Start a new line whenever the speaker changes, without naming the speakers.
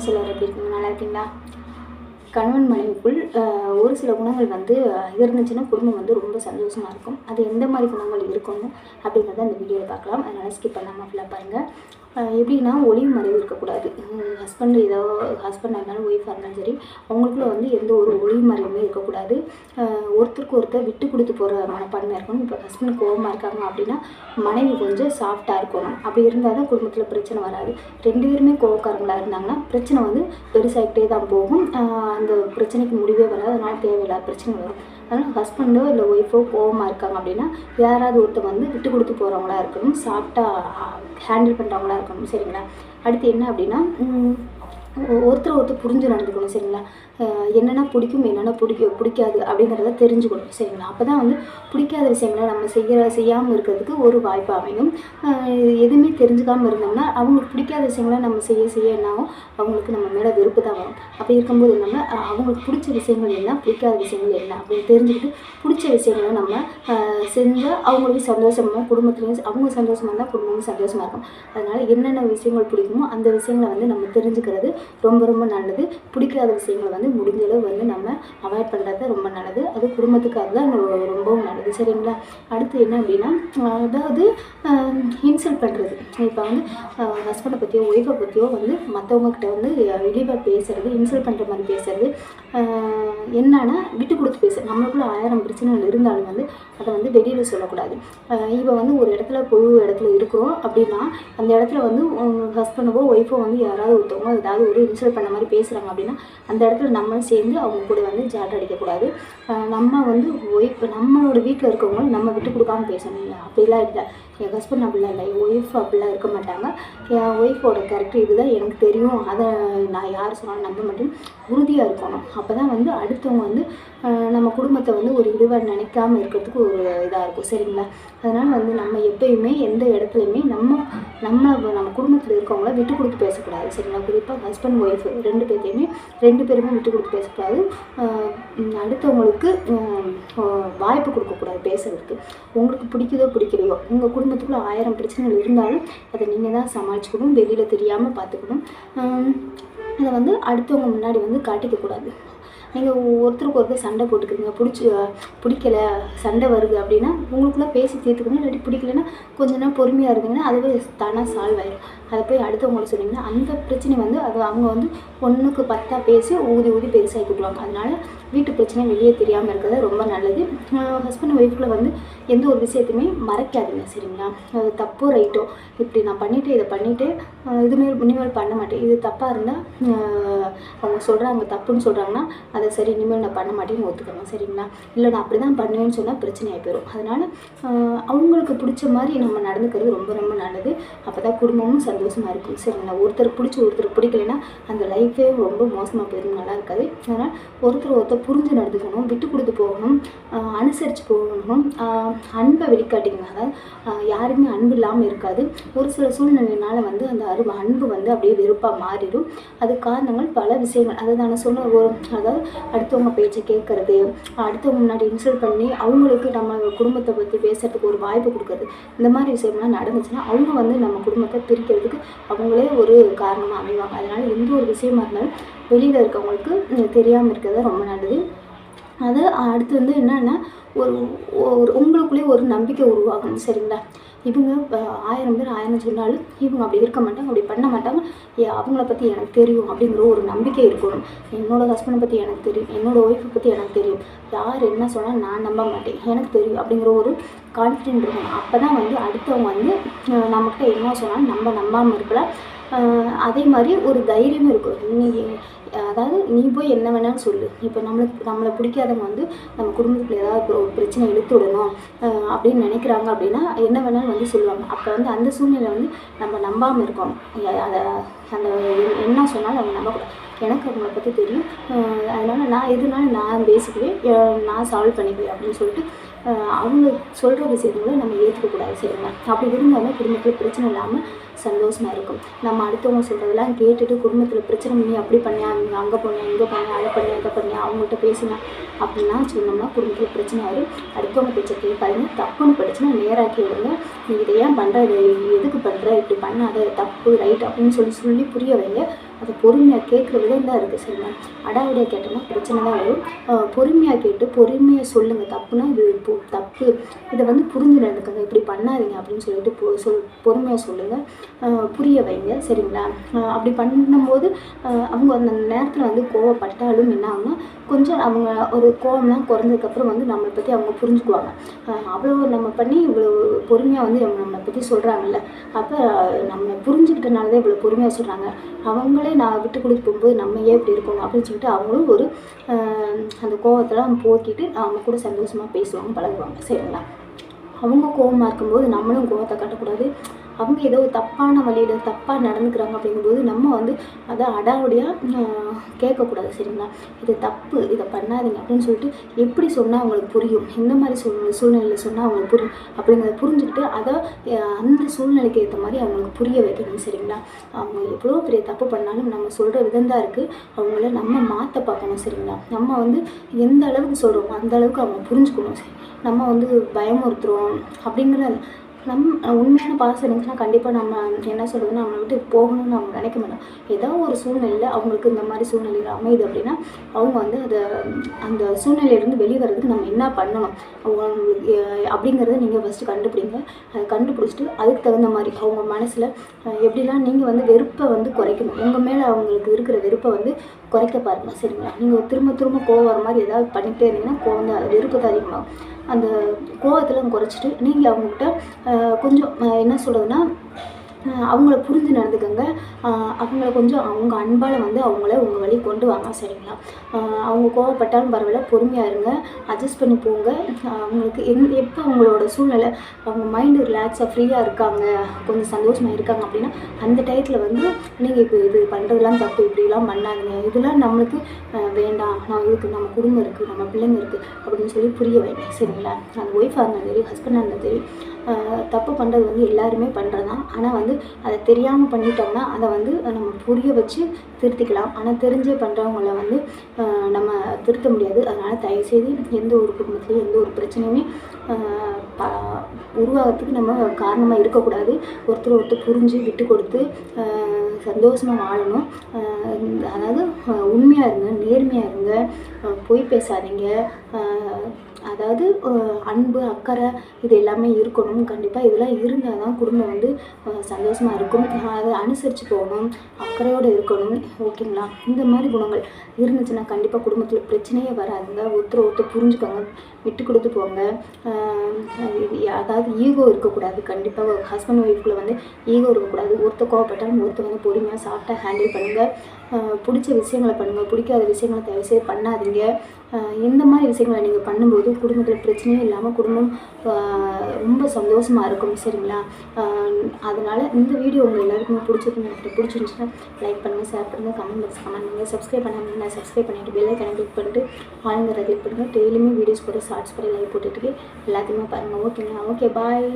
சிலர் எப்படி இருக்கீங்க நல்லா இருக்கீங்களா? கணவன் மனைவிக்குள் ஒரு சில குணங்கள் வந்து இருந்துச்சுன்னா குடும்பம் வந்து ரொம்ப சந்தோஷமாக இருக்கும். அது எந்த மாதிரி குணங்கள் இருக்கணும் அப்படிங்கிறத அந்த வீடியோவில் பார்க்கலாம். அதனால் ஸ்கிப் பண்ணாமல் ஃபுல்லாக பாருங்கள் எப்படின்னா ஒளிவு மறைவு இருக்கக்கூடாது. ஹஸ்பண்ட் ஏதோ ஹஸ்பண்டாக இருந்தாலும் ஒய்ஃபாக இருந்தாலும் சரி அவங்களுக்குள்ள வந்து எந்த ஒரு ஒளிவு மறைவுமே இருக்கக்கூடாது. ஒருத்தருக்கு ஒருத்தர் விட்டு கொடுத்து போகிற மனப்பான்மை இருக்கணும். இப்போ ஹஸ்பண்ட் கோவமாக இருக்காங்க அப்படின்னா மனைவி கொஞ்சம் சாஃப்டாக இருக்கணும். அப்படி இருந்தால் தான் குடும்பத்தில் பிரச்சனை வராது. ரெண்டு பேருமே கோபக்காரங்களாக இருந்தாங்கன்னா பிரச்சனை வந்து பெருசாகிட்டே தான் போகும். அந்த பிரச்சனைக்கு முடிவே வராது. அதனால் தேவையில்லாத பிரச்சனை வரும். அதனால் ஹஸ்பண்டோ இல்லை ஒய்ஃபோ கோவமாக இருக்காங்க அப்படின்னா யாராவது ஒருத்தர் வந்து விட்டு கொடுத்து போகிறவங்களா இருக்கணும் சாஃப்டாக ஹேண்டில் பண்ணுறவங்களா இருக்கணும் சரிங்களா? அடுத்து என்ன அப்படின்னா ஒருத்தர் ஒருத்தர் புரிஞ்சு நடந்துக்கணும் சரிங்களா? என்னென்ன பிடிக்கும் என்னென்ன பிடிக்க பிடிக்காது அப்படிங்கிறத தெரிஞ்சுக்கணும். சரிங்களா? அப்போ தான் வந்து பிடிக்காத விஷயங்களை நம்ம செய்கிற செய்யாமல் இருக்கிறதுக்கு ஒரு வாய்ப்பு அமையும். எதுவுமே தெரிஞ்சுக்காமல் இருந்தோம்னா அவங்களுக்கு பிடிக்காத விஷயங்களை நம்ம செய்ய செய்ய என்ன ஆகும்? அவங்களுக்கு நம்ம மேலே வெறுப்பு தான் வரும். அப்படி இருக்கும்போது நம்ம அவங்களுக்கு பிடிச்ச விஷயங்கள் என்ன பிடிக்காத விஷயங்கள் என்ன அப்படின்னு தெரிஞ்சுக்கிட்டு பிடிச்ச விஷயங்களை நம்ம செஞ்சால் அவங்களுக்கு சந்தோஷமாக குடும்பத்துலேயும் அவங்க சந்தோஷமாக இருந்தால் குடும்பமும் சந்தோஷமாக இருக்கும். அதனால் என்னென்ன விஷயங்கள் பிடிக்குமோ அந்த விஷயங்களை வந்து நம்ம தெரிஞ்சுக்கிறது ரொம்ப ரொம்ப நல்லது. பிடிக்காத விஷயங்களை வந்து முடிஞ்ச அளவு வந்து நம்ம அவாய்ட் பண்ணுறது ரொம்ப நல்லது. அது குடும்பத்துக்காக தான் ரொம்பவும் நல்லது. சரிங்களா? அடுத்து என்ன அப்படின்னா அதாவது இன்சல்ட் பண்ணுறது இப்போ வந்து ஹஸ்பண்டை பற்றியோ ஒய்ஃபை பற்றியோ வந்து மற்றவங்கக்கிட்ட வந்து இழிவாக பேசுகிறது இன்சல்ட் பண்ணுற மாதிரி பேசுகிறது என்னன்னா விட்டு கொடுத்து பேச. நம்மளுக்குள்ள ஆயிரம் பிரச்சனைகள் இருந்தாலும் வந்து அதை வந்து வெளியில் சொல்லக்கூடாது. இப்போ வந்து ஒரு இடத்துல பொது இடத்துல இருக்கிறோம் அப்படின்னா அந்த இடத்துல வந்து ஹஸ்பண்டோ ஒய்ஃபோ வந்து யாராவது ஒருத்தவங்க ஏதாவது ஒரு இன்சல்ட் பண்ண மாதிரி பேசுகிறாங்க அப்படின்னா அந்த இடத்துல நம்மளும் சேர்ந்து அவங்க கூட வந்து ஜாட் அடிக்கக்கூடாது. நம்ம வந்து ஒய்ஃப் நம்மளோட வீட்டில் இருக்கவங்க நம்ம விட்டு கொடுக்காம பேசணும். இல்லை அப்படிலாம் இல்லை. என் ஹஸ்பண்ட் அப்படிலாம் இல்லை. என் ஒய்ஃப் அப்படிலாம் இருக்க மாட்டாங்க. என் ஒய்ஃபோட கேரக்டர் இதுதான் எனக்கு தெரியும். அதை நான் யார் சொன்னாலும் நம்ப மாட்டேன். உறுதியாக இருக்கணும். அப்போ தான் வந்து அடுத்தவங்க வந்து நம்ம குடும்பத்தை வந்து ஒரு இழிவாக நினைக்காமல் இருக்கிறதுக்கு ஒரு இதாக இருக்கும். சரிங்களா? அதனால் வந்து நம்ம எப்பயுமே எந்த இடத்துலையுமே நம்ம நம்ம நம்ம குடும்பத்தில் இருக்கவங்கள விட்டு கொடுத்து பேசக்கூடாது. சரிங்களா? குறிப்பாக ஹஸ்பண்ட் ஒய்ஃப் ரெண்டு பேர்த்தையுமே ரெண்டு பேருமே விட்டு கொடுத்து பேசக்கூடாது. அடுத்தவங்களுக்கு வாய்ப்பு கொடுக்கக்கூடாது பேசுறதுக்கு. உங்களுக்கு பிடிக்குதோ பிடிக்கலையோ உங்கள் குடும்பத்துக்குள்ளே ஆயிரம் பிரச்சனைகள் இருந்தாலும் அதை நீங்கள் தான் சமாளிச்சுக்கணும் வெளியில் தெரியாமல் பார்த்துக்கணும் அதை வந்து அடுத்தவங்க முன்னாடி வந்து காட்டிக்கக்கூடாது நீங்கள் ஒருத்தருக்கு ஒருத்தர் சண்டை போட்டுக்கிறீங்க பிடிச்சி பிடிக்கல சண்டை வருது அப்படின்னா உங்களுக்குள்ளே பேசி தீர்த்துக்கணும். இல்லாட்டி பிடிக்கலன்னா கொஞ்ச நேரம் பொறுமையாக இருந்தீங்கன்னா அதுவே தானாக சால்வ் ஆயிடும் அதை போய் அடுத்தவங்களுக்கு சொன்னீங்கன்னா அந்த பிரச்சனை வந்து அது அவங்க வந்து ஒன்றுக்கு பத்தாக பேசி ஊதி ஊதி பெருசாகி கொடுவாங்க அதனால வீட்டு பிரச்சனை வெளியே தெரியாமல் இருக்கிறது ரொம்ப நல்லது. ஹஸ்பண்ட் ஒய்ஃபில் வந்து எந்த ஒரு விஷயத்தையுமே மறைக்காதீங்க சரிங்களா? அது தப்போ ரைட்டோ? இப்படி நான் பண்ணிவிட்டு இதை பண்ணிவிட்டு இதுமாரி இனிமேல் பண்ண மாட்டேன். இது தப்பாக இருந்தால் அவங்க சொல்கிறாங்க தப்புன்னு சொல்கிறாங்கன்னா அதை சரி இனிமேல் நான் பண்ண மாட்டேன்னு ஒத்துக்கணும் சரிங்களா? இல்லை நான் அப்படி தான் பண்ணுவேன்னு சொன்னால் பிரச்சனையாக போயிடும். அதனால் அவங்களுக்கு பிடிச்ச மாதிரி நம்ம நடந்துக்கிறது ரொம்ப ரொம்ப நல்லது. அப்போ தான் குடும்பமும் சந்தோஷமாக இருக்கும் சரிங்களா? ஒருத்தர் பிடிச்சி ஒருத்தர் பிடிக்கலைன்னா அந்த லைஃபே ரொம்ப மோசமாக போயிடும் நல்லா இருக்காது. அதனால் ஒருத்தர் ஒருத்தர் புரிஞ்சு நடந்துக்கணும் விட்டு கொடுத்து போகணும் அனுசரித்து போகணும். அன்பை வெளிக்காட்டிக்கணும் யாருமே அன்பு இல்லாமல் இருக்காது. ஒரு சில சூழ்நிலையினால் வந்து அந்த அரு அன்பு வந்து அப்படியே வெறுப்பாக மாறிடும். அது காரணங்கள் பல விஷயங்கள். அதாவது நான் சொன்ன ஒரு அதாவது அடுத்தவங்க பேச்சை கேட்குறது அடுத்தவங்க முன்னாடி இன்சல்ட் பண்ணி அவங்களுக்கு நம்ம குடும்பத்தை பற்றி பேசுறதுக்கு ஒரு வாய்ப்பு கொடுக்குறது இந்த மாதிரி விஷயம்லாம் நடந்துச்சுன்னா அவங்க வந்து நம்ம குடும்பத்தை பிரிக்கிறதுக்கு அவங்களே ஒரு காரணமாக அமைவாங்க. அதனால் எந்த ஒரு விஷயமா இருந்தாலும் வெளியில் இருக்கவங்களுக்கு தெரியாமல் இருக்கிறது ரொம்ப நல்லது. அது அடுத்து வந்து என்னென்னா ஒரு ஒரு உங்களுக்குள்ளேயே ஒரு நம்பிக்கை உருவாகணும் சரிங்களா? இவங்க ஆயிரம் பேர் ஆயிரம் சொன்னாலும் இவங்க அப்படி இருக்க மாட்டாங்க அப்படி பண்ண மாட்டாங்க. ஏ, அவங்கள பற்றி எனக்கு தெரியும் அப்படிங்கிற ஒரு நம்பிக்கை இருக்கணும். என்னோட ஹஸ்பண்டை பற்றி எனக்கு தெரியும் என்னோட ஒய்ஃபை பற்றி எனக்கு தெரியும். யார் என்ன சொன்னால் நான் நம்ப மாட்டேன் எனக்கு தெரியும் அப்படிங்கிற ஒரு கான்ஃபிடென்ட் இருக்கணும். அப்போ தான் வந்து அடுத்தவங்க வந்து நம்மக்கிட்ட என்ன சொன்னாலும் நம்ம நம்பாமல் இருக்கலாம். அதே மாதிரி ஒரு தைரியமும் இருக்கும். நீ அதாவது நீ போய் என்ன வேணாலும் சொல்லு. இப்போ நம்மளுக்கு நம்மளை பிடிக்காதவங்க வந்து நம்ம குடும்பத்தில் ஏதாவது ஒரு பிரச்சனை இழுத்து விடணும் அப்படின்னு நினைக்கிறாங்க அப்படின்னா என்ன வேணாலும் வந்து சொல்லுவாங்க. அப்போ வந்து அந்த சூழ்நிலை வந்து நம்ம நம்பாமல் இருக்கோம் அதை அந்த என்ன சொன்னாலும் அவங்க நம்பக்கூடாது. எனக்கு அவங்கள பற்றி தெரியும். அதனால் நான் எதுனாலும் நான் பேசிக்குவேன். நான் சால்வ் பண்ணிக்குவேன் அப்படின்னு சொல்லிட்டு அவங்க சொல்கிற விஷயங்களை நம்ம ஏற்றுக்கக்கூடாது சரிங்களா? அப்படி இருந்தாலும் குடும்பத்தில் பிரச்சனை இல்லாமல் சந்தோஷமாக இருக்கும். நம்ம அடுத்தவங்க சொல்கிறதெல்லாம் கேட்டுட்டு குடும்பத்தில் பிரச்சனை பண்ணி அப்படி பண்ணியா அவங்க அங்கே போனியா இங்கே போனியா அதை பண்ணியா இதை பண்ணியா அவங்கள்ட்ட பேசினா அப்படிலாம் சொன்னோம்னா குடும்பத்தில் பிரச்சனை வரும். அடுத்தவங்க பேச்சை கேட்காதுங்க. தப்புன்னு படிச்சுன்னா நேராக்கி விடுங்க. நீ இதை ஏன் பண்ணுற இது எதுக்கு பண்ணுற இப்படி பண்ணாத. தப்பு ரைட் அப்படின்னு சொல்லி சொல்லி புரிய வைங்க. அதை பொறுமையாக கேட்குற விதம் தான் இருக்குது சரிங்களா அடாவடியாக கேட்டோம்னா பிரச்சனை தான் வரும். பொறுமையாக கேட்டு பொறுமையாக சொல்லுங்கள் தப்புனா இது இப்போ தப்பு. இதை வந்து புரிஞ்சு இப்படி பண்ணாதீங்க அப்படின்னு சொல்லிட்டு பொ- சொல் பொறுமையாக சொல்லுங்கள் புரிய வைங்க சரிங்களா? அப்படி பண்ணும்போது அவங்க அந்த நேரத்தில் வந்து கோவப்பட்டாலும் என்ன ஆகுனா கொஞ்சம் அவங்க ஒரு கோவம்லாம் குறைஞ்சதுக்கப்புறம் வந்து நம்மளை பற்றி அவங்க புரிஞ்சுக்குவாங்க. அவ்வளோ நம்ம பண்ணி இவ்வளோ பொறுமையாக வந்து நம்ம நம்மளை பற்றி சொல்கிறாங்கல்ல அப்போ நம்ம புரிஞ்சுக்கிட்டனால தான் இவ்வளோ பொறுமையாக சொல்கிறாங்க அவங்களே நான் விட்டு கொடுத்து போகும்போது நம்ம ஏன் இப்படி இருக்கணும் அப்படின்னு சொல்லிட்டு அவங்களும் ஒரு அந்த கோவத்தெல்லாம் போக்கிட்டு அவங்க கூட சந்தோஷமாக பேசுவாங்க பழகுவாங்க. சரிங்களா? அவங்க கோவமாக இருக்கும்போது நம்மளும் கோவத்தை கட்டக்கூடாது. அவங்க ஏதோ ஒரு தப்பான வழியில் தப்பாக நடந்துக்கிறாங்க அப்படிங்கும்போது நம்ம வந்து அதை அடாவடியாக கேட்கக்கூடாது சரிங்களா? இது தப்பு இதை பண்ணாதீங்க அப்படின்னு சொல்லிட்டு எப்படி சொன்னால் அவங்களுக்கு புரியும்? எந்த மாதிரி சூழ்நிலை சூழ்நிலையில் சொன்னால் அவங்களுக்கு புரியும்? அப்படிங்கிறத புரிஞ்சுக்கிட்டு அதை அந்த சூழ்நிலைக்கு ஏற்ற மாதிரி அவங்களுக்கு புரிய வைக்கணும் சரிங்களா? அவங்க எவ்வளோ பெரிய தப்பு பண்ணாலும் நம்ம சொல்கிற விதம் தான் இருக்குது அவங்கள நம்ம மாற்ற பார்க்கணும் சரிங்களா? நம்ம வந்து எந்த அளவுக்கு சொல்கிறோமோ அந்த அளவுக்கு அவங்க புரிஞ்சுக்கணும் சரி. நம்ம வந்து பயமுறுத்துகிறோம் அப்படிங்கிற நம் உண்மையான பாசம் இருந்துச்சுன்னா கண்டிப்பாக நம்ம என்ன சொல்கிறது நம்மளை விட்டு போகணும்னு அவங்க நினைக்க மாட்டோம் ஏதோ ஒரு சூழ்நிலையில் அவங்களுக்கு இந்த மாதிரி சூழ்நிலைகள் அமையுது அப்படின்னா அவங்க வந்து அதை அந்த சூழ்நிலையிலேருந்து வெளியே வர்றதுக்கு நம்ம என்ன பண்ணணும்? அவங்களுக்கு அப்படிங்கிறத நீங்கள் ஃபஸ்ட்டு கண்டுபிடிங்க. அதை கண்டுபிடிச்சிட்டு அதுக்கு தகுந்த மாதிரி அவங்க மனசில் எப்படிலாம் நீங்கள் வந்து வெறுப்பை வந்து குறைக்கணும்? உங்கள் மேலே அவங்களுக்கு இருக்கிற வெறுப்பை வந்து குறைக்க பாருங்கள் சரிங்களா? நீங்கள் திரும்ப திரும்ப கோவம் வர மாதிரி ஏதாவது பண்ணிகிட்டே இருந்தீங்கன்னா கோவம் தான் வெறுப்பு அதிகமாகும் அந்த கோவத்தெல்லாம் குறைச்சிட்டு நீங்கள் அவங்கக்கிட்ட கொஞ்சம் என்ன சொல்கிறதுனா அவங்கள புரிஞ்சு நடந்துக்கங்க. அவங்கள கொஞ்சம் அவங்க அன்பால் வந்து அவங்கள உங்கள் வழி கொண்டு வாங்க சரிங்களா? அவங்க கோவப்பட்டாலும் பரவாயில்ல பொறுமையாக இருங்க. அட்ஜஸ்ட் பண்ணி போங்க. அவங்களுக்கு எந் எப்போ அவங்களோட சூழ்நிலை அவங்க மைண்டு ரிலாக்ஸாக ஃப்ரீயாக இருக்காங்க கொஞ்சம் சந்தோஷமாக இருக்காங்க அப்படின்னா அந்த டயத்தில் வந்து நீங்கள் இப்போ இது பண்ணுறதெல்லாம் தப்பு இப்படிலாம் பண்ணாதீங்க. இதெல்லாம் நம்மளுக்கு வேண்டாம். நான் இதுக்கு நம்ம குடும்பம் இருக்குது நம்ம பிள்ளைங்க இருக்குது அப்படின்னு சொல்லி புரிய வைங்க சரிங்களா? அந்த ஒய்ஃபாக இருந்தாலும் சரி ஹஸ்பண்டாக இருந்தாலும் சரி தப்பு பண்ணுறது வந்து எல்லாருமே பண்ணுறது தான் ஆனால் வந்து அதை தெரியாமல் பண்ணிட்டோம்னா அதை வந்து நம்ம புரிய வச்சு திருத்திக்கலாம். ஆனால் தெரிஞ்சே பண்ணுறவங்கள வந்து நம்ம திருத்த முடியாது. அதனால் தயவுசெய்து எந்த ஒரு குடும்பத்துலேயும் எந்த ஒரு பிரச்சனையுமே ப- உருவாகிறதுக்கு நம்ம காரணமாக இருக்கக்கூடாது. ஒருத்தர் ஒருத்தர் புரிஞ்சு விட்டு கொடுத்து சந்தோஷமாக வாழணும். அதாவது உண்மையாக இருங்க நேர்மையாக இருங்க பொய் பேசாதீங்க அதாவது அன்பு அக்கறை இது எல்லாமே இருக்கணும். கண்டிப்பாக இதெல்லாம் இருந்தால் தான் குடும்பம் வந்து சந்தோஷமாக இருக்கும். அதை அனுசரித்து போகணும். அக்கறையோடு இருக்கணும். ஓகேங்களா இந்த மாதிரி குணங்கள் இருந்துச்சுன்னா கண்டிப்பாக குடும்பத்தில் பிரச்சனையே வராதுங்க. ஒருத்தர் ஒருத்தர் புரிஞ்சுக்கோங்க. விட்டு கொடுத்து போங்க. இது அதாவது ஈகோ இருக்கக்கூடாது. கண்டிப்பாக ஹஸ்பண்ட் ஒய்ஃப்குள்ளே வந்து ஈகோ இருக்கக்கூடாது. ஒருத்தர் கோவப்பட்டாலும் ஒருத்தர் வந்து பொறுமையாக சாஃப்டாக ஹேண்டில் பண்ணுங்கள் பிடிச்ச விஷயங்களை பண்ணுங்கள் பிடிக்காத விஷயங்களை தயவுசெய்து பண்ணாதீங்க. இந்த மாதிரி விஷயங்களை நீங்கள் பண்ணும்போது குடும்பத்தில் பிரச்சனையும் இல்லாமல் குடும்பம் ரொம்ப சந்தோஷமாக இருக்கும். சரிங்களா? அதனால் இந்த வீடியோ உங்கள் எல்லாருக்குமே பிடிச்சிருக்குன்னு நினைக்கிறேன். பிடிச்சிருந்துச்சுன்னா லைக் பண்ணுங்கள் ஷேர் பண்ணுங்கள் கமெண்ட் பாக்ஸ் கமெண்ட் பண்ணுங்கள் சப்ஸ்கிரைப் பண்ணாமல் சப்ஸ்கிரைப் பண்ணிவிட்டு பெல் கணக்கு கிளிக் பண்ணிட்டு ஆளுங்கிற கிளிக் பண்ணுங்கள் டெய்லியுமே வீடியோஸ் போட்டு ஷார்ட்ஸ் போட்டு லைவ் போட்டுட்டு எல்லாத்தையுமே பாருங்கள் ஓகேங்களா ஓகே பாய்